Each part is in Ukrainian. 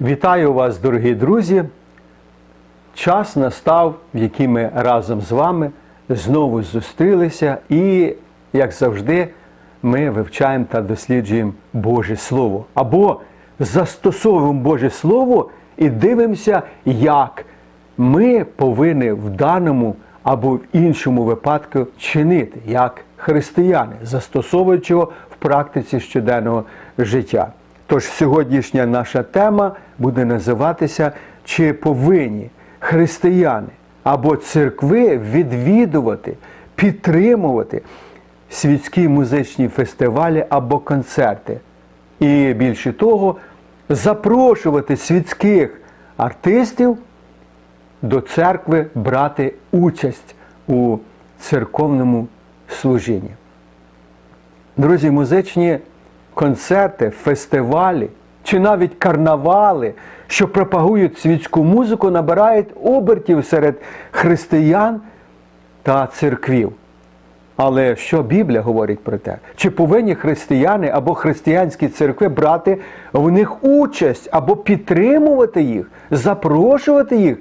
Вітаю вас, дорогі друзі! Час настав, в який ми разом з вами знову зустрілися, і, як завжди, ми вивчаємо та досліджуємо Боже Слово. Або застосовуємо Боже Слово і дивимося, як ми повинні в даному або в іншому випадку чинити, як християни, застосовуючи його в практиці щоденного життя. Тож сьогоднішня наша тема буде називатися Чи повинні християни або церкви відвідувати, підтримувати світські музичні фестивалі або концерти. І більше того, запрошувати світських артистів до церкви брати участь у церковному служінні. Друзі, музичні концерти, фестивалі чи навіть карнавали, що пропагують світську музику, набирають обертів серед християн та церквів. Але що Біблія говорить про те? Чи повинні християни або християнські церкви брати в них участь або підтримувати їх, запрошувати їх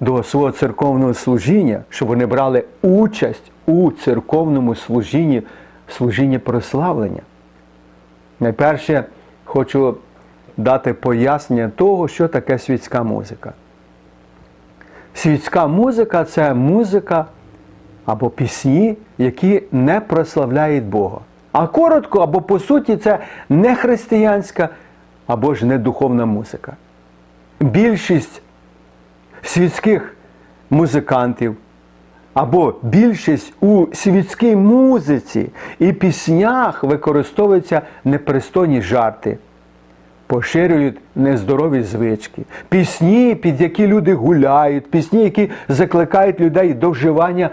до свого церковного служіння, щоб вони брали участь у церковному служінні, служінні прославлення? Найперше хочу дати пояснення того, що таке світська музика. Світська музика це музика або пісні, які не прославляють Бога. А коротко або по суті, це не християнська або ж не духовна музика. Більшість світських музикантів або більшість у світській музиці і піснях використовуються непристойні жарти, поширюють нездорові звички, пісні, під які люди гуляють, пісні, які закликають людей до вживання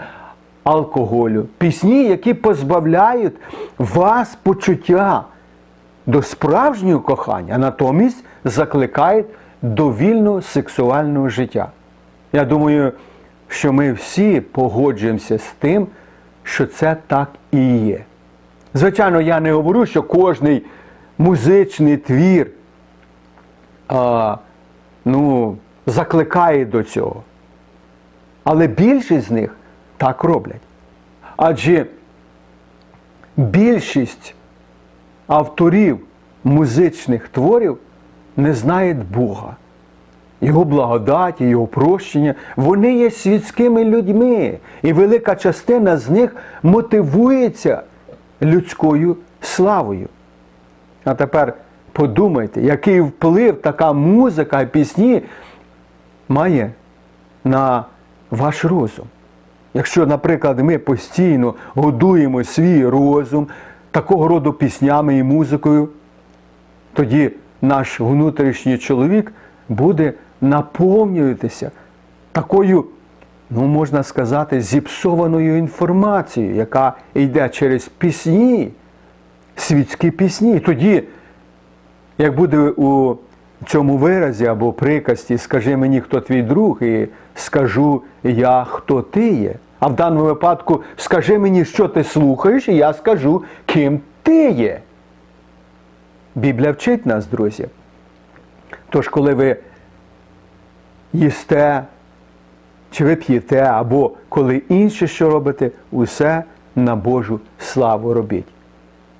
алкоголю, пісні, які позбавляють вас почуття до справжнього кохання, а натомість закликають до вільного сексуального життя. Я думаю, що ми всі погоджуємося з тим, що це так і є. Звичайно, я не говорю, що кожний музичний твір а, ну, закликає до цього. Але більшість з них так роблять. Адже більшість авторів музичних творів не знають Бога. Його благодаті, Його прощення, вони є світськими людьми. І велика частина з них мотивується людською славою. А тепер подумайте, який вплив така музика і пісні має на ваш розум. Якщо, наприклад, ми постійно годуємо свій розум такого роду піснями і музикою, тоді наш внутрішній чоловік буде наповнюватися такою, ну можна сказати, зіпсованою інформацією, яка йде через пісні, світські пісні. Тоді, як буде у цьому виразі або приказці, скажи мені, хто твій друг, і скажу я, хто ти є. А в даному випадку скажи мені, що ти слухаєш, і я скажу, ким ти є. Біблія вчить нас, друзі. Тож, коли ви їсте, чи ви п'єте, або коли інше що робите, усе на Божу славу робіть.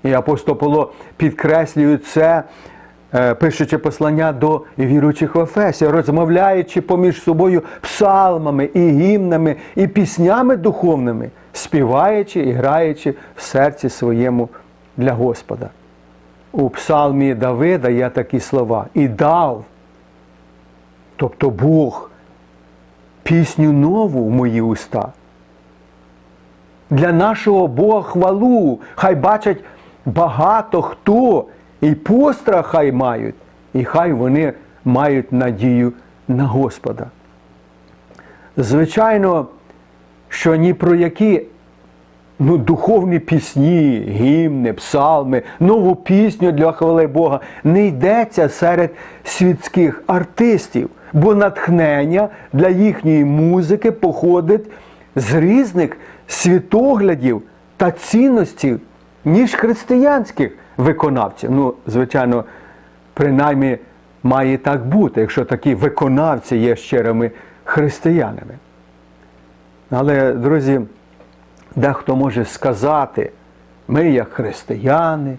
І апостол Павло підкреслює це, е, пишучи послання до віруючих в Ефесі, розмовляючи поміж собою псалмами і гімнами, і піснями духовними, співаючи і граючи в серці своєму для Господа. У псалмі Давида є такі слова і дав, тобто Бог, пісню нову в мої уста. Для нашого Бога хвалу, хай бачать багато хто і пострах хай мають, і хай вони мають надію на Господа. Звичайно, що ні про які ну, духовні пісні, гімни, псалми, нову пісню для хвали Бога не йдеться серед світських артистів, бо натхнення для їхньої музики походить з різних світоглядів та цінностей, ніж християнських виконавців. Ну, звичайно, принаймні має так бути, якщо такі виконавці є щирими християнами. Але, друзі, дехто може сказати, ми, як християни,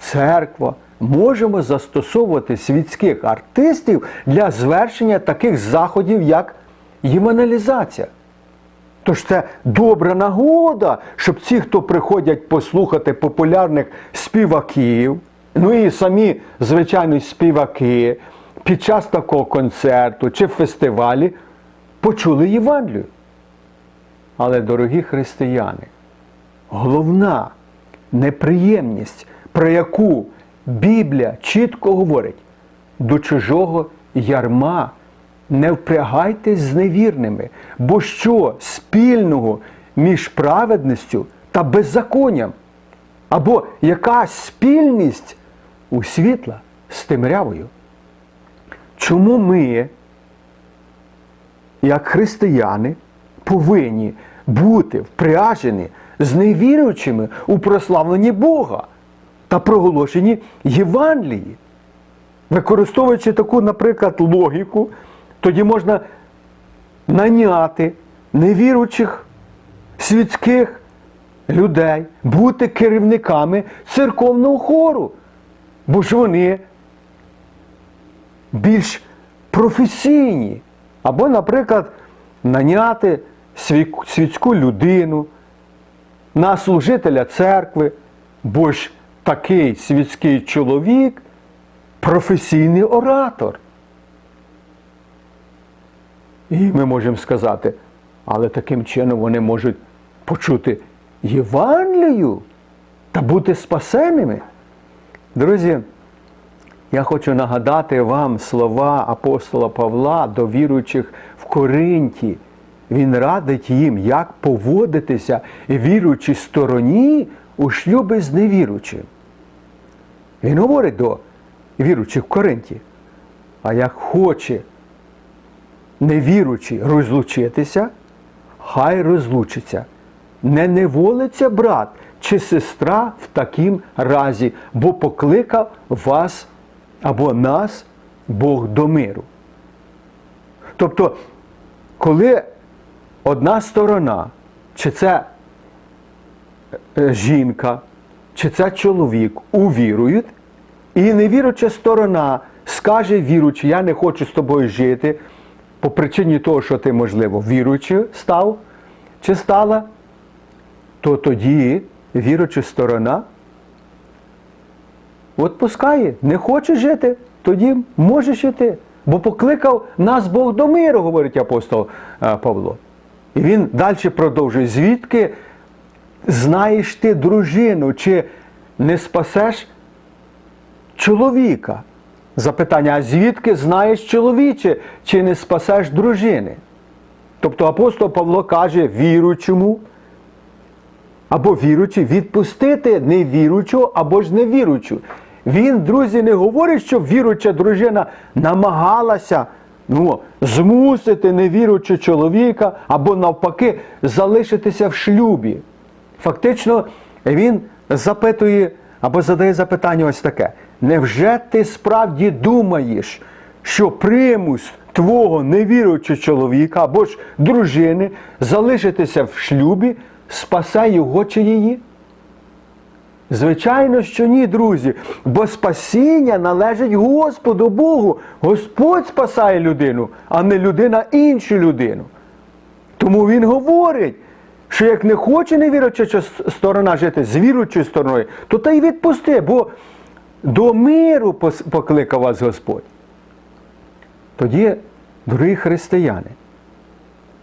церква, можемо застосовувати світських артистів для звершення таких заходів, як євангелізація. Тож це добра нагода, щоб ті, хто приходять послухати популярних співаків, ну і самі, звичайно, співаки під час такого концерту чи фестивалі почули Євангелію. Але, дорогі християни, головна неприємність, про яку Біблія чітко говорить, до чужого ярма не впрягайтесь з невірними, бо що спільного між праведністю та беззаконням? Або яка спільність у світла з темрявою? Чому ми, як християни, повинні бути впряжені з невіруючими у прославленні Бога та проголошенні Євангелії? Використовуючи таку, наприклад, логіку, тоді можна наняти невіруючих світських людей, бути керівниками церковного хору, бо ж вони більш професійні. Або, наприклад, наняти світську людину на служителя церкви, бо ж такий світський чоловік професійний оратор. І ми можемо сказати, але таким чином вони можуть почути Євангелію та бути спасеними. Друзі, я хочу нагадати вам слова апостола Павла до віруючих в Коринті. Він радить їм, як поводитися віруючій стороні у шлюбі з невіруючим. Він говорить до віруючих в Коринті. А як хоче невіруючий розлучитися, хай розлучиться. Не неволиться брат чи сестра в такім разі, бо покликав вас або нас Бог до миру. Тобто, коли одна сторона, чи це е, жінка, чи це чоловік увірують, і невіруюча сторона скаже віруючи, я не хочу з тобою жити по причині того, що ти, можливо, віруючи став чи стала, то тоді віруюча сторона відпускає, не хоче жити, тоді можеш іти. Бо покликав нас Бог до миру, говорить апостол е, Павло. І він далі продовжує, звідки знаєш ти дружину, чи не спасеш чоловіка? Запитання, а звідки знаєш чоловіче, чи не спасеш дружини? Тобто апостол Павло каже віруючому, або віруючи, відпустити невіруючого або ж невіруючу. Він, друзі, не говорить, що віруюча дружина намагалася ну, змусити невіруючого чоловіка або навпаки залишитися в шлюбі. Фактично, він запитує або задає запитання ось таке: невже ти справді думаєш, що примус твого невіруючого чоловіка або ж дружини залишитися в шлюбі спасе його чи її? Звичайно, що ні, друзі, бо спасіння належить Господу Богу. Господь спасає людину, а не людина іншу людину. Тому він говорить, що як не хоче невіруча сторона жити з віруючою стороною, то та й відпусти, бо до миру покликав вас Господь. Тоді, дорогі християни,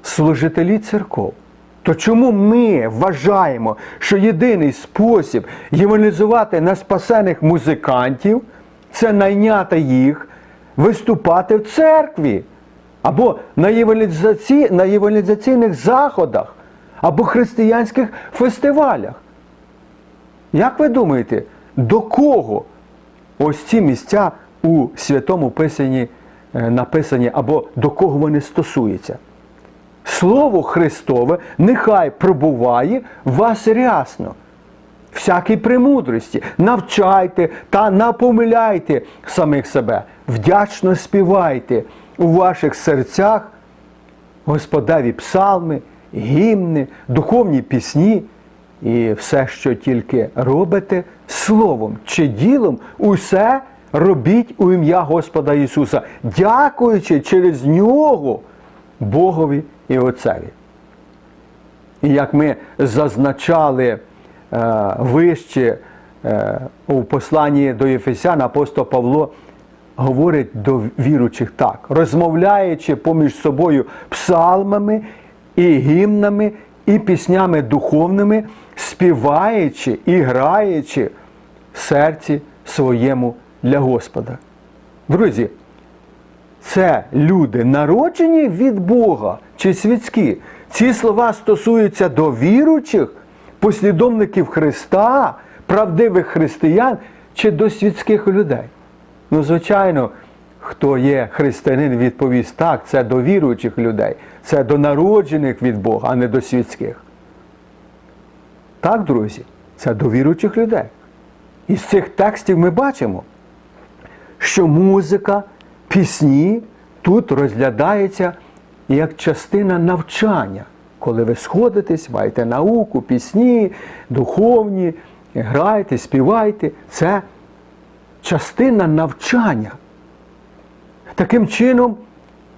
служителі церков, то чому ми вважаємо, що єдиний спосіб євангелізувати неспасених музикантів це найняти їх, виступати в церкві або на, євангелізаці... заходах, або християнських фестивалях? Як ви думаєте, до кого ось ці місця у Святому Писанні е, написані, або до кого вони стосуються? Слово Христове нехай пробуває вас рясно. всякій премудрості, навчайте та напомиляйте самих себе, вдячно співайте у ваших серцях Господеві псалми, гімни, духовні пісні і все, що тільки робите словом чи ділом, усе робіть у ім'я Господа Ісуса, дякуючи через Нього Богові і Отцеві. І як ми зазначали е, вище е, у посланні до Єфесян, апостол Павло говорить до віручих так, розмовляючи поміж собою псалмами і гімнами, і піснями духовними, співаючи і граючи в серці своєму для Господа. Друзі, це люди народжені від Бога чи світські. Ці слова стосуються до віруючих, послідовників Христа, правдивих християн чи до світських людей. Ну, звичайно, хто є християнин, відповість так, це до віруючих людей, це до народжених від Бога, а не до світських. Так, друзі, це до віруючих людей. Із цих текстів ми бачимо, що музика, пісні тут розглядається як частина навчання. Коли ви сходитесь, маєте науку, пісні, духовні, граєте, співайте, це частина навчання. Таким чином,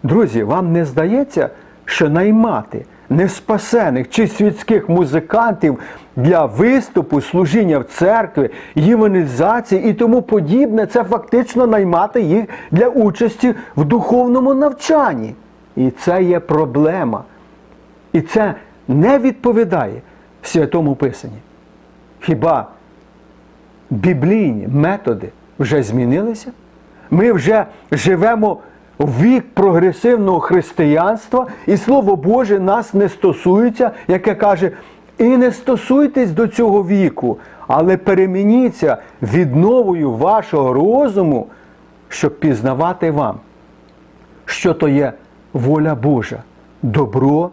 друзі, вам не здається, що наймати неспасених чи світських музикантів для виступу, служіння в церкві, євангелізації і тому подібне, це фактично наймати їх для участі в духовному навчанні. І це є проблема. І це не відповідає Святому Писанні. Хіба біблійні методи вже змінилися? Ми вже живемо в вік прогресивного християнства, і Слово Боже нас не стосується, яке каже, і не стосуйтесь до цього віку, але перемініться відновою вашого розуму, щоб пізнавати вам, що то є воля Божа, добро,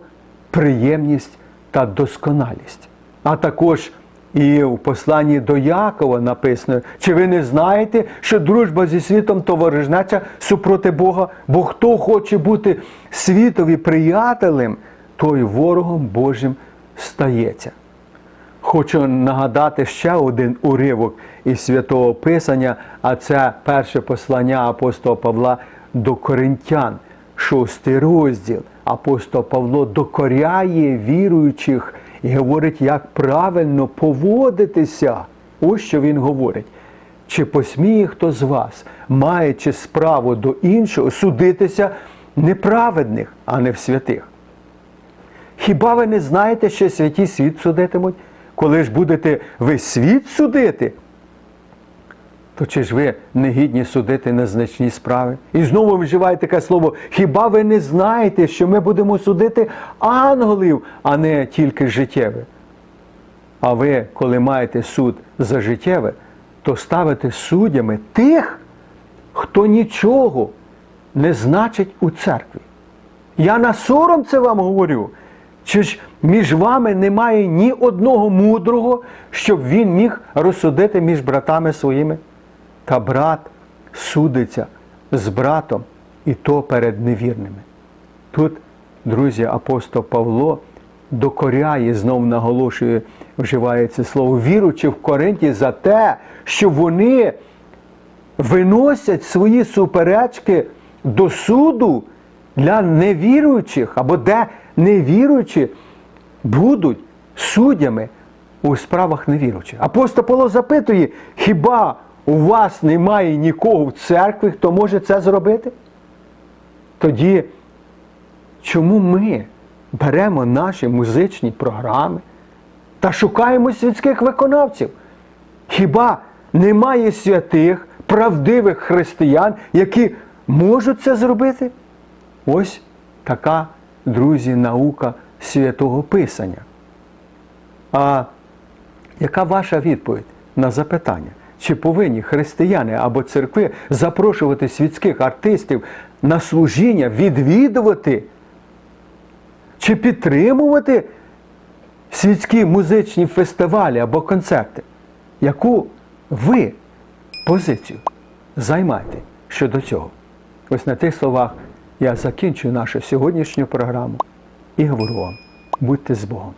приємність та досконалість. А також і в посланні до Якова написано, чи ви не знаєте, що дружба зі світом то ворожнеча супроти Бога, бо хто хоче бути світові приятелем, той ворогом Божим стається. Хочу нагадати ще один уривок із святого Писання, а це перше послання апостола Павла до Коринтян, шостий розділ. Апостол Павло докоряє віруючих і говорить, як правильно поводитися. Ось що він говорить. Чи посміє хто з вас, маючи справу до іншого, судитися неправедних, а не в святих? Хіба ви не знаєте, що святі світ судитимуть? Коли ж будете ви світ судити, то чи ж ви не гідні судити незначні справи? І знову вживає таке слово: хіба ви не знаєте, що ми будемо судити ангелів, а не тільки життєве? А ви, коли маєте суд за життєве, то ставите суддями тих, хто нічого не значить у церкві. Я на сором це вам говорю. Чи ж між вами немає ні одного мудрого, щоб він міг розсудити між братами своїми? Та брат судиться з братом, і то перед невірними. Тут, друзі, апостол Павло докоряє, знов наголошує, вживає це слово, віручи в Коринті за те, що вони виносять свої суперечки до суду для невіруючих, або де невіруючі будуть суддями у справах невіруючих. Апостол Павло запитує, хіба у вас немає нікого в церкві, хто може це зробити? Тоді чому ми беремо наші музичні програми та шукаємо світських виконавців? Хіба немає святих, правдивих християн, які можуть це зробити? Ось така, друзі, наука святого Писання. А яка ваша відповідь на запитання? Чи повинні християни або церкви запрошувати світських артистів на служіння, відвідувати чи підтримувати світські музичні фестивалі або концерти? яку ви позицію займаєте щодо цього? Ось на тих словах я закінчую нашу сьогоднішню програму і говорю вам, будьте з Богом.